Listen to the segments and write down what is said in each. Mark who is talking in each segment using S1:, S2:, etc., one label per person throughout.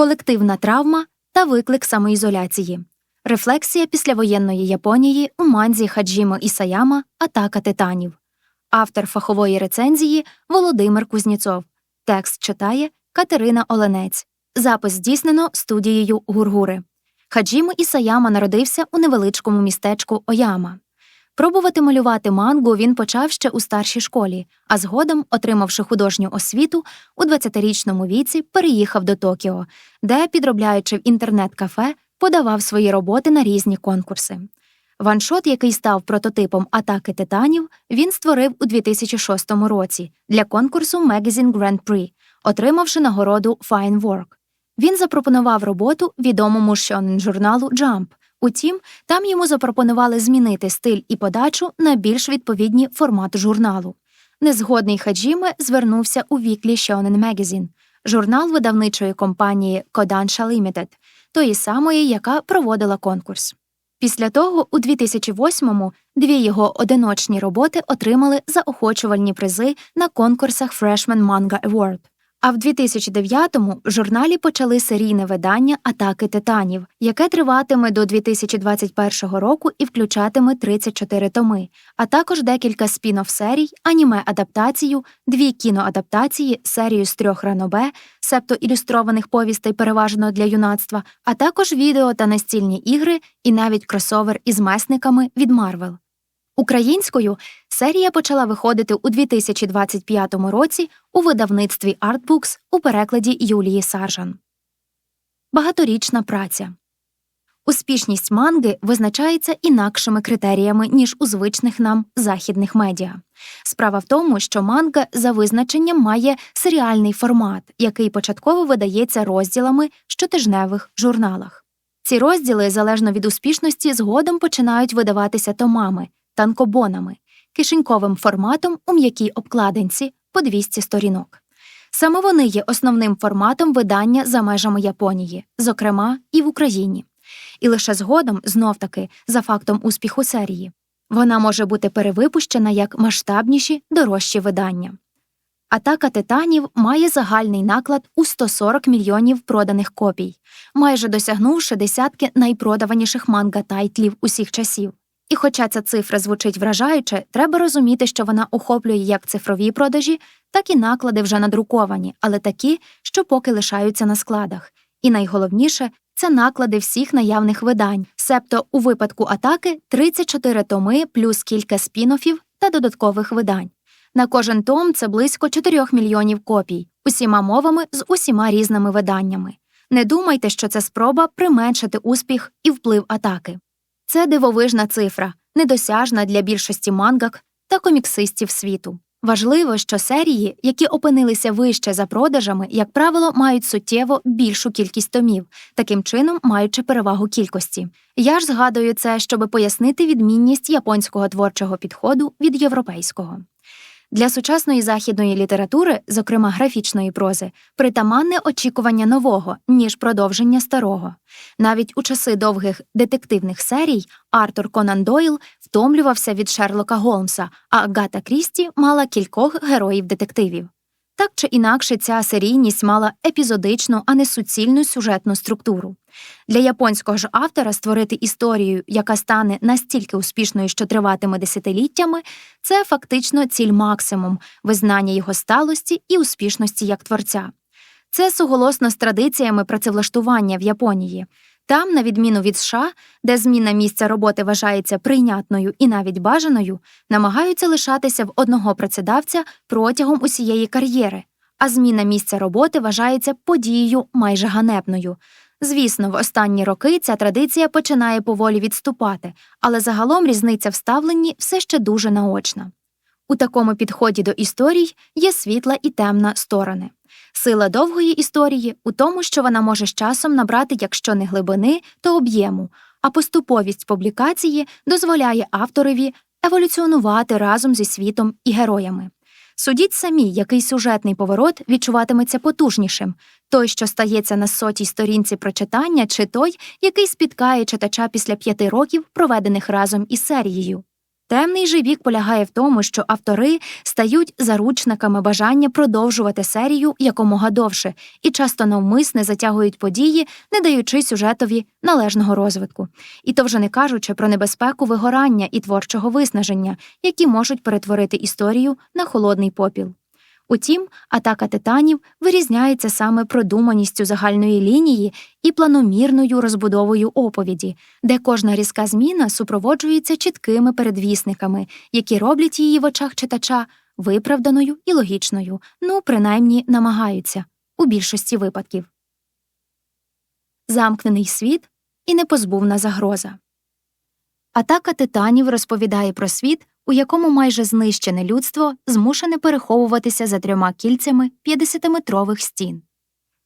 S1: колективна травма та виклик самоізоляції, рефлексія післявоєнної Японії у манзі Хаджімо Ісаяма Атака титанів, автор фахової рецензії Володимир Кузніцов. Текст читає Катерина Оленець. Запис здійснено студією Гургури. Хаджімо Ісаяма народився у невеличкому містечку Ояма. Пробувати малювати мангу він почав ще у старшій школі, а згодом, отримавши художню освіту, у 20-річному віці переїхав до Токіо, де, підробляючи в інтернет-кафе, подавав свої роботи на різні конкурси. Ваншот, який став прототипом атаки титанів, він створив у 2006 році для конкурсу Magazine Grand Prix, отримавши нагороду Fine Work. Він запропонував роботу відомому шонен журналу Jump. Утім, там йому запропонували змінити стиль і подачу на більш відповідні формату журналу. Незгодний Хаджіме звернувся у Weekly Shonen Magazine, журнал видавничої компанії Kodansha Limited, тої самої, яка проводила конкурс. Після того, у 2008-му, дві його одиночні роботи отримали заохочувальні призи на конкурсах Freshman Manga Award. А в 2009-му в журналі почали серійне видання Атаки титанів, яке триватиме до 2021 року і включатиме 34 томи, а також декілька спін-офф серій, аніме-адаптацію, дві кіноадаптації, серію з трьох ранобе, себто ілюстрованих повістей переважно для юнацтва, а також відео та настільні ігри і навіть кросовер із месниками від Марвел. Українською серія почала виходити у 2025 році у видавництві Artbooks у перекладі Юлії Саржан. Багаторічна праця Успішність манги визначається інакшими критеріями, ніж у звичних нам західних медіа. Справа в тому, що манга за визначенням має серіальний формат, який початково видається розділами в щотижневих журналах. Ці розділи, залежно від успішності, згодом починають видаватися томами танкобонами, кишеньковим форматом у м'якій обкладинці по 200 сторінок. Саме вони є основним форматом видання за межами Японії, зокрема і в Україні. І лише згодом, знов таки, за фактом успіху серії, вона може бути перевипущена як масштабніші дорожчі видання. Атака титанів має загальний наклад у 140 мільйонів проданих копій, майже досягнувши десятки найпродаваніших манга тайтлів усіх часів. І хоча ця цифра звучить вражаюче, треба розуміти, що вона охоплює як цифрові продажі, так і наклади вже надруковані, але такі, що поки лишаються на складах. І найголовніше це наклади всіх наявних видань, себто у випадку атаки 34 томи плюс кілька спін-оффів та додаткових видань. На кожен том це близько 4 мільйонів копій, усіма мовами з усіма різними виданнями. Не думайте, що це спроба применшити успіх і вплив атаки. Це дивовижна цифра, недосяжна для більшості мангак та коміксистів світу. Важливо, що серії, які опинилися вище за продажами, як правило, мають суттєво більшу кількість томів, таким чином маючи перевагу кількості. Я ж згадую це, щоб пояснити відмінність японського творчого підходу від європейського. Для сучасної західної літератури, зокрема графічної прози, притаманне очікування нового, ніж продовження старого. Навіть у часи довгих детективних серій Артур Конан Дойл втомлювався від Шерлока Голмса, а Агата Крісті мала кількох героїв детективів. Так чи інакше ця серійність мала епізодичну, а не суцільну сюжетну структуру. Для японського ж автора створити історію, яка стане настільки успішною, що триватиме десятиліттями, це фактично ціль максимум визнання його сталості і успішності як творця. Це суголосно з традиціями працевлаштування в Японії. Там, на відміну від США, де зміна місця роботи вважається прийнятною і навіть бажаною, намагаються лишатися в одного працедавця протягом усієї кар'єри, а зміна місця роботи вважається подією майже ганебною. Звісно, в останні роки ця традиція починає поволі відступати, але загалом різниця в ставленні все ще дуже наочна. У такому підході до історій є світла і темна сторони. Сила довгої історії у тому, що вона може з часом набрати, якщо не глибини, то об'єму, а поступовість публікації дозволяє авторові еволюціонувати разом зі світом і героями. Судіть самі, який сюжетний поворот відчуватиметься потужнішим той, що стається на сотій сторінці прочитання, чи той, який спіткає читача після п'яти років, проведених разом із серією. Темний же бік полягає в тому, що автори стають заручниками бажання продовжувати серію якомога довше і часто навмисне затягують події, не даючи сюжетові належного розвитку, і то вже не кажучи про небезпеку вигорання і творчого виснаження, які можуть перетворити історію на холодний попіл. Утім, атака титанів вирізняється саме продуманістю загальної лінії і планомірною розбудовою оповіді, де кожна різка зміна супроводжується чіткими передвісниками, які роблять її в очах читача виправданою і логічною, ну, принаймні намагаються у більшості випадків. Замкнений світ і непозбувна загроза. Атака титанів розповідає про світ, у якому майже знищене людство змушене переховуватися за трьома кільцями 50-метрових стін.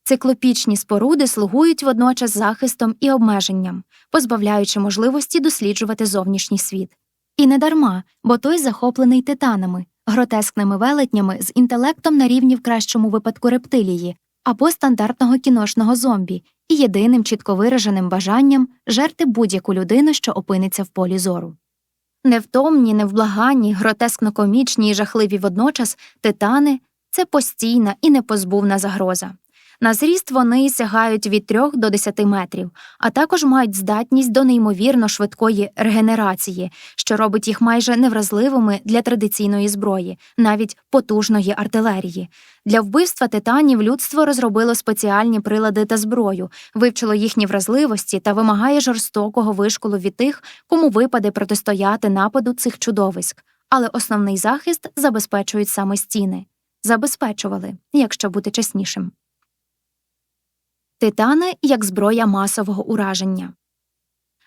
S1: Циклопічні споруди слугують водночас захистом і обмеженням, позбавляючи можливості досліджувати зовнішній світ. І не дарма, бо той захоплений титанами, гротескними велетнями з інтелектом на рівні в кращому випадку рептилії або стандартного кіношного зомбі і єдиним чітко вираженим бажанням жерти будь-яку людину, що опиниться в полі зору. Невтомні, невблаганні, гротескно комічні і жахливі водночас титани це постійна і непозбувна загроза. На зріст вони сягають від 3 до 10 метрів, а також мають здатність до неймовірно швидкої регенерації, що робить їх майже невразливими для традиційної зброї, навіть потужної артилерії. Для вбивства титанів людство розробило спеціальні прилади та зброю, вивчило їхні вразливості та вимагає жорстокого вишколу від тих, кому випаде протистояти нападу цих чудовиськ. Але основний захист забезпечують саме стіни. Забезпечували, якщо бути чеснішим. Титани як зброя масового ураження.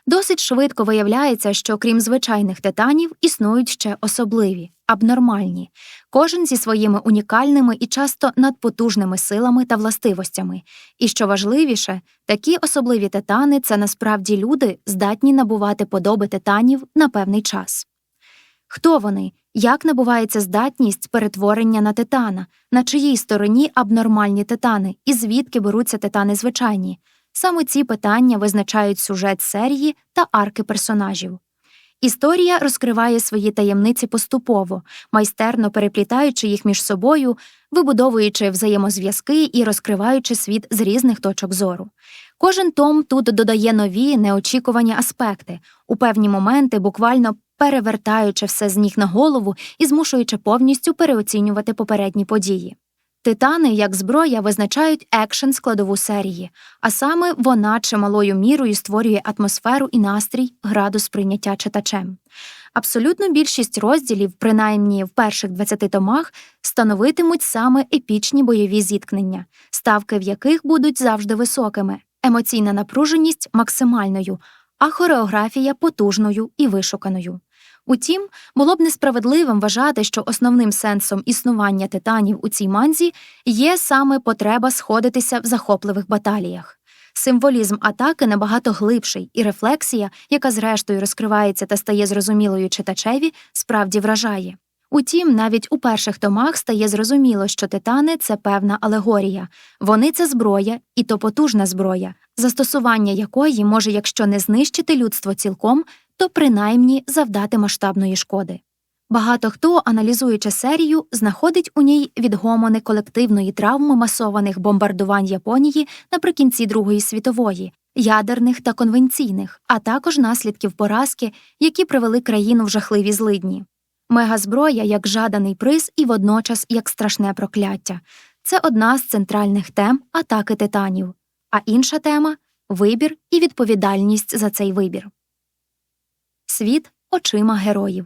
S1: Досить швидко виявляється, що крім звичайних титанів існують ще особливі, абнормальні, кожен зі своїми унікальними і часто надпотужними силами та властивостями. І що важливіше, такі особливі титани це насправді люди, здатні набувати подоби титанів на певний час. Хто вони, як набувається здатність перетворення на титана, на чиїй стороні абнормальні титани, і звідки беруться титани звичайні? Саме ці питання визначають сюжет серії та арки персонажів. Історія розкриває свої таємниці поступово, майстерно переплітаючи їх між собою, вибудовуючи взаємозв'язки і розкриваючи світ з різних точок зору. Кожен том тут додає нові неочікувані аспекти, у певні моменти буквально перевертаючи все з ніг на голову і змушуючи повністю переоцінювати попередні події. Титани, як зброя, визначають екшен складову серії, а саме вона чималою мірою створює атмосферу і настрій градус прийняття читачем. Абсолютно більшість розділів, принаймні в перших 20 томах, становитимуть саме епічні бойові зіткнення, ставки в яких будуть завжди високими, емоційна напруженість максимальною, а хореографія потужною і вишуканою. Утім, було б несправедливим вважати, що основним сенсом існування титанів у цій манзі є саме потреба сходитися в захопливих баталіях. Символізм атаки набагато глибший, і рефлексія, яка зрештою розкривається та стає зрозумілою читачеві, справді вражає. Утім, навіть у перших томах стає зрозуміло, що титани це певна алегорія, вони це зброя, і то потужна зброя, застосування якої може, якщо не знищити людство цілком, то принаймні завдати масштабної шкоди. Багато хто, аналізуючи серію, знаходить у ній відгомони колективної травми масованих бомбардувань Японії наприкінці Другої світової, ядерних та конвенційних, а також наслідків поразки, які привели країну в жахливі злидні. Мегазброя як жаданий приз і водночас як страшне прокляття. Це одна з центральних тем атаки титанів, а інша тема вибір і відповідальність за цей вибір. Світ очима героїв.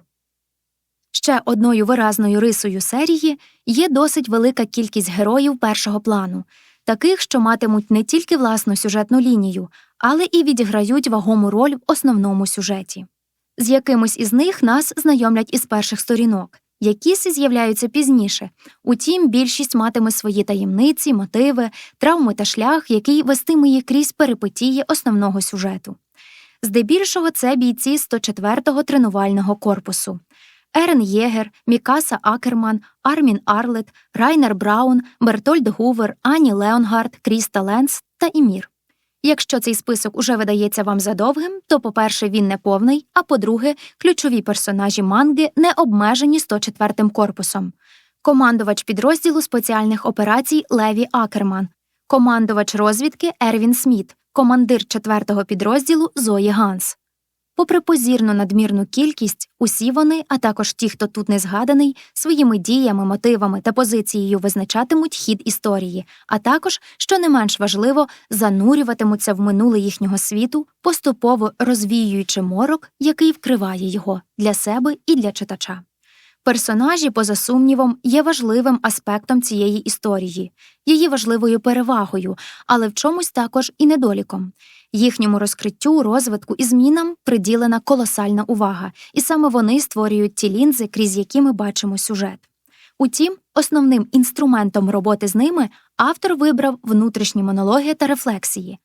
S1: Ще одною виразною рисою серії є досить велика кількість героїв першого плану, таких, що матимуть не тільки власну сюжетну лінію, але і відіграють вагому роль в основному сюжеті. З якимось із них нас знайомлять із перших сторінок, якісь з'являються пізніше, утім, більшість матиме свої таємниці, мотиви, травми та шлях, який вестиме їх крізь перипетії основного сюжету. Здебільшого це бійці 104-го тренувального корпусу. Ерен Єгер, Мікаса Акерман, Армін Арлет, Райнер Браун, Бертольд Гувер, Ані Леонгард, Кріста Ленс та Імір. Якщо цей список уже видається вам задовгим, то, по-перше, він не повний, а по-друге, ключові персонажі манги не обмежені 104-м корпусом. Командувач підрозділу спеціальних операцій Леві Акерман, командувач розвідки Ервін Сміт, командир 4-го підрозділу Зої Ганс. Попри позірну надмірну кількість, усі вони, а також ті, хто тут не згаданий, своїми діями, мотивами та позицією визначатимуть хід історії, а також, що не менш важливо, занурюватимуться в минуле їхнього світу, поступово розвіюючи морок, який вкриває його для себе і для читача. Персонажі, поза сумнівом, є важливим аспектом цієї історії, її важливою перевагою, але в чомусь також і недоліком. Їхньому розкриттю, розвитку і змінам приділена колосальна увага, і саме вони створюють ті лінзи, крізь які ми бачимо сюжет. Утім, основним інструментом роботи з ними автор вибрав внутрішні монологи та рефлексії.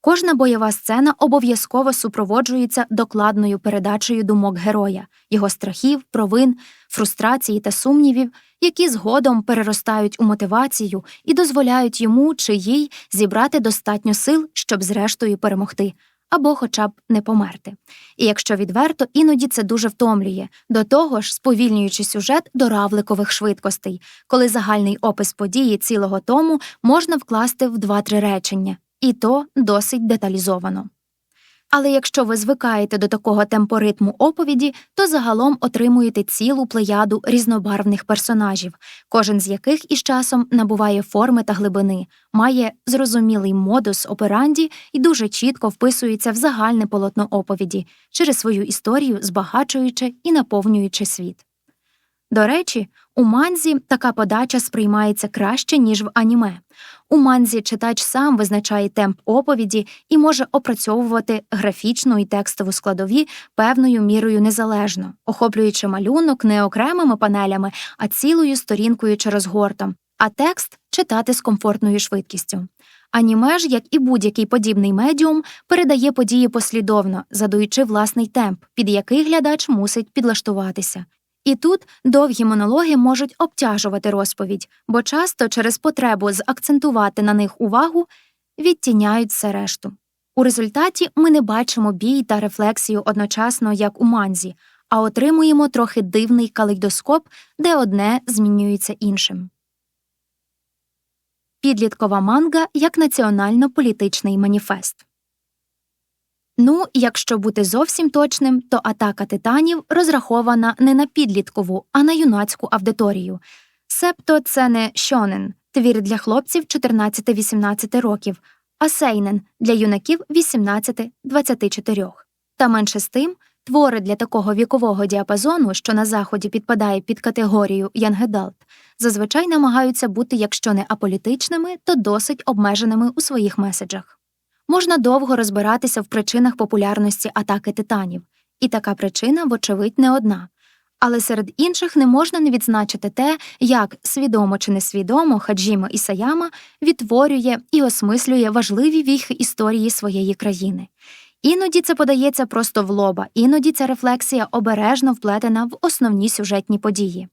S1: Кожна бойова сцена обов'язково супроводжується докладною передачею думок героя, його страхів, провин, фрустрації та сумнівів, які згодом переростають у мотивацію і дозволяють йому чи їй зібрати достатньо сил, щоб зрештою перемогти, або хоча б не померти. І якщо відверто, іноді це дуже втомлює, до того ж, сповільнюючи сюжет до равликових швидкостей, коли загальний опис події цілого тому можна вкласти в два-три речення і то досить деталізовано. Але якщо ви звикаєте до такого темпоритму оповіді, то загалом отримуєте цілу плеяду різнобарвних персонажів, кожен з яких із часом набуває форми та глибини, має зрозумілий модус операнді і дуже чітко вписується в загальне полотно оповіді, через свою історію збагачуючи і наповнюючи світ. До речі, у манзі така подача сприймається краще, ніж в аніме. У манзі читач сам визначає темп оповіді і може опрацьовувати графічну і текстову складові певною мірою незалежно, охоплюючи малюнок не окремими панелями, а цілою сторінкою чи розгортом, а текст читати з комфортною швидкістю. Аніме ж, як і будь-який подібний медіум, передає події послідовно, задаючи власний темп, під який глядач мусить підлаштуватися. І тут довгі монологи можуть обтяжувати розповідь, бо часто через потребу закцентувати на них увагу відтіняють все решту. У результаті ми не бачимо бій та рефлексію одночасно, як у манзі, а отримуємо трохи дивний калейдоскоп, де одне змінюється іншим. Підліткова манга як національно-політичний маніфест. Ну, якщо бути зовсім точним, то атака титанів розрахована не на підліткову, а на юнацьку аудиторію. Себто це не шонен, твір для хлопців 14-18 років, а сейнен для юнаків 18-24. Та менше з тим, твори для такого вікового діапазону, що на заході підпадає під категорію Янгедалт, зазвичай намагаються бути, якщо не аполітичними, то досить обмеженими у своїх меседжах. Можна довго розбиратися в причинах популярності атаки титанів, і така причина, вочевидь, не одна. Але серед інших не можна не відзначити те, як свідомо чи несвідомо Хаджіма Ісаяма відтворює і осмислює важливі віхи історії своєї країни. Іноді це подається просто в лоба, іноді ця рефлексія обережно вплетена в основні сюжетні події.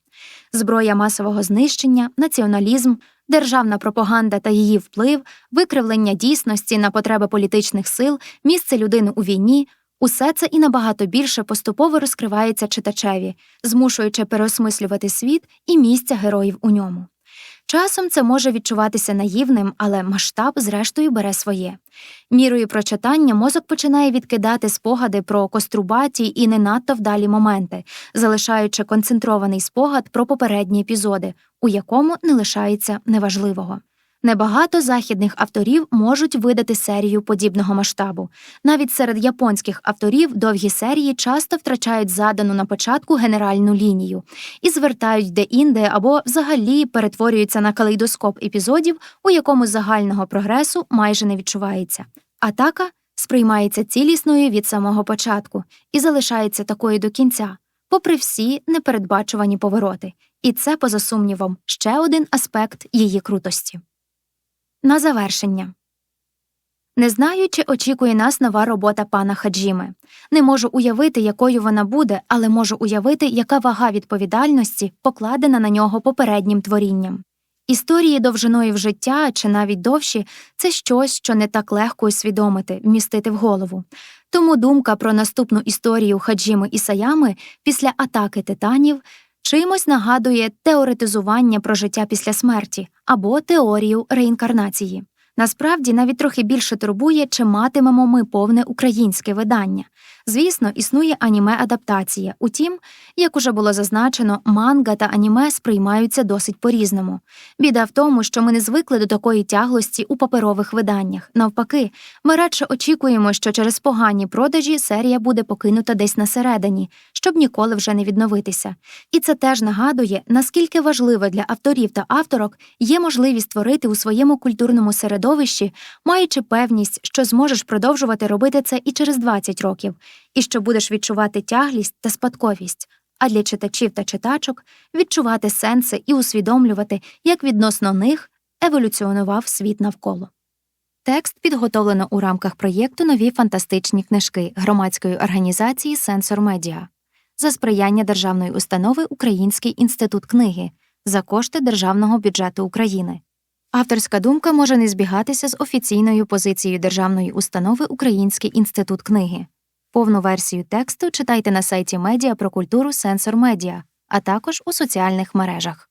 S1: Зброя масового знищення, націоналізм, державна пропаганда та її вплив, викривлення дійсності на потреби політичних сил, місце людини у війні. Усе це і набагато більше поступово розкривається читачеві, змушуючи переосмислювати світ і місця героїв у ньому. Часом це може відчуватися наївним, але масштаб, зрештою, бере своє. Мірою прочитання мозок починає відкидати спогади про кострубаті і не надто вдалі моменти, залишаючи концентрований спогад про попередні епізоди, у якому не лишається неважливого. Небагато західних авторів можуть видати серію подібного масштабу. Навіть серед японських авторів довгі серії часто втрачають задану на початку генеральну лінію і звертають де-інде або взагалі перетворюються на калейдоскоп епізодів, у якому загального прогресу майже не відчувається. Атака сприймається цілісною від самого початку і залишається такою до кінця, попри всі непередбачувані повороти. І це, поза сумнівом, ще один аспект її крутості. На завершення. Не знаю, чи очікує нас нова робота пана Хаджіми. Не можу уявити, якою вона буде, але можу уявити, яка вага відповідальності покладена на нього попереднім творінням. Історії довжиною в життя чи навіть довші це щось, що не так легко усвідомити, вмістити в голову. Тому думка про наступну історію Хаджіми Ісаями після атаки титанів чимось нагадує теоретизування про життя після смерті або теорію реінкарнації. Насправді навіть трохи більше турбує, чи матимемо ми повне українське видання. Звісно, існує аніме-адаптація. Утім, як уже було зазначено, манга та аніме сприймаються досить по-різному. Біда в тому, що ми не звикли до такої тяглості у паперових виданнях. Навпаки, ми радше очікуємо, що через погані продажі серія буде покинута десь на середині, щоб ніколи вже не відновитися. І це теж нагадує, наскільки важливо для авторів та авторок є можливість створити у своєму культурному середовищі, маючи певність, що зможеш продовжувати робити це і через 20 років, і що будеш відчувати тяглість та спадковість. А для читачів та читачок відчувати сенси і усвідомлювати, як відносно них еволюціонував світ навколо. Текст підготовлено у рамках проєкту Нові фантастичні книжки громадської організації Сенсор Медіа за сприяння державної установи Український інститут книги за кошти Державного бюджету України. Авторська думка може не збігатися з офіційною позицією державної установи Український інститут книги. Повну версію тексту читайте на сайті Медіа про культуру Сенсор Медіа, а також у соціальних мережах.